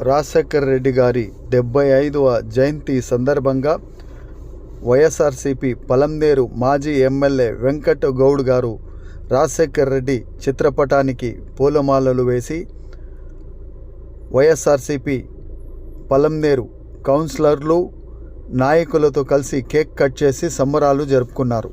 రాజశేఖర్ రెడ్డి గారి డెబ్బై ఐదవ జయంతి సందర్భంగా వైఎస్ఆర్సీపీ పలంనేరు మాజీ ఎమ్మెల్యే వెంకట గౌడ్ గారు రాజశేఖర్ రెడ్డి చిత్రపటానికి పూలమాలలు వేసి వైఎస్ఆర్సీపీ పలంనేరు కౌన్సిలర్లు నాయకులతో కలిసి కేక్ కట్ చేసి సంబరాలు జరుపుకున్నారు.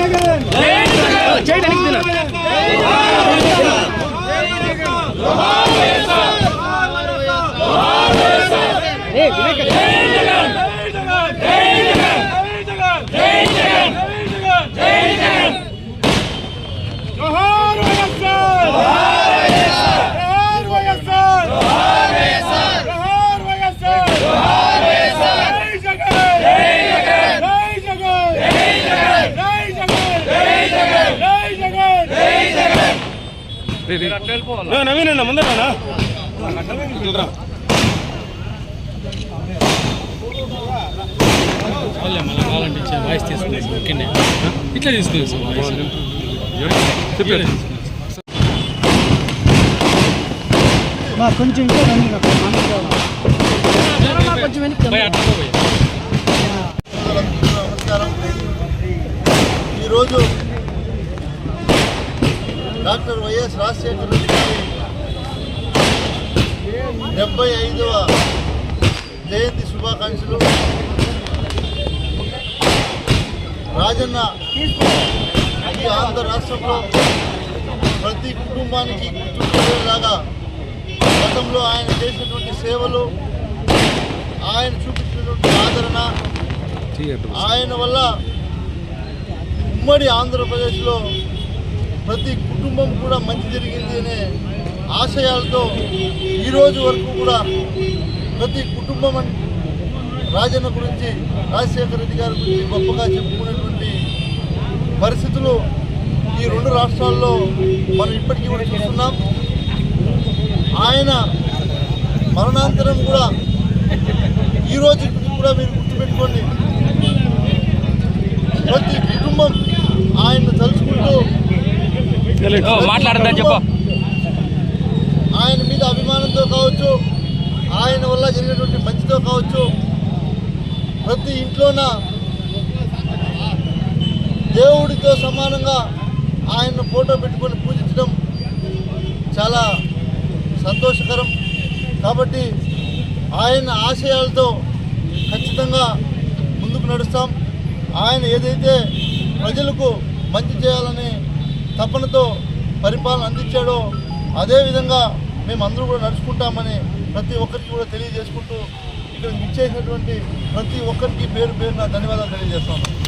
జై జగన్ జోహార్ జై జగన్ నవీన్ అన్న ముందర మళ్ళీ కావాలంటే ఇచ్చే వాయిస్ తీసుకునేసి ఓకేనే? ఇట్లా తీసుకునేసి చెప్పారు కొంచెం ఇంకా కొంచెం వెనక్కి ఈరోజు డాక్టర్ వైఎస్ రాజశేఖర రెడ్డి డెబ్బై ఐదవ జయంతి శుభాకాంక్షలు. రాజన్న ఈ ఆంధ్ర రాష్ట్రంలో ప్రతి కుటుంబానికి గుర్తుండేలాగా గతంలో ఆయన చేసినటువంటి సేవలు ఆయన చూపించినటువంటి ఆదరణ ఆయన వల్ల ఉమ్మడి ఆంధ్రప్రదేశ్లో ప్రతి కుటుంబం కూడా మంచి జరిగింది అనే ఆశయాలతో ఈరోజు వరకు కూడా ప్రతి కుటుంబం రాజన్న గురించి రాజశేఖర రెడ్డి గారి గురించి గొప్పగా చెప్పుకునేటువంటి పరిస్థితులు ఈ రెండు రాష్ట్రాల్లో మనం ఇప్పటికీ కూడా చూస్తున్నాం. ఆయన మరణాంతరం కూడా ఈ రోజు కూడా మీరు గుర్తుపెట్టుకోండి. ప్రతి కుటుంబం ఆయన తలుచుకుంటూ మాట్లాడద్దని చెప్పు. ఆయన మీద అభిమానంతో కావచ్చు ఆయన వల్ల జరిగినటువంటి మంచితో కావచ్చు ప్రతి ఇంట్లోన దేవుడితో సమానంగా ఆయన ఫోటో పెట్టుకొని పూజించడం చాలా సంతోషకరం. కాబట్టి ఆయన ఆశయాలతో ఖచ్చితంగా ముందుకు నడుస్తాం. ఆయన ఏదైతే ప్రజలకు మంచి చేయాలనే తపనతో పరిపాలన అందించాడో అదేవిధంగా మేమందరూ కూడా నడుచుకుంటామని ప్రతి ఒక్కరికి కూడా తెలియజేసుకుంటూ ఇక్కడ ఇచ్చేసినటువంటి ప్రతి ఒక్కరికి పేరు పేరున ధన్యవాదాలు తెలియజేస్తాను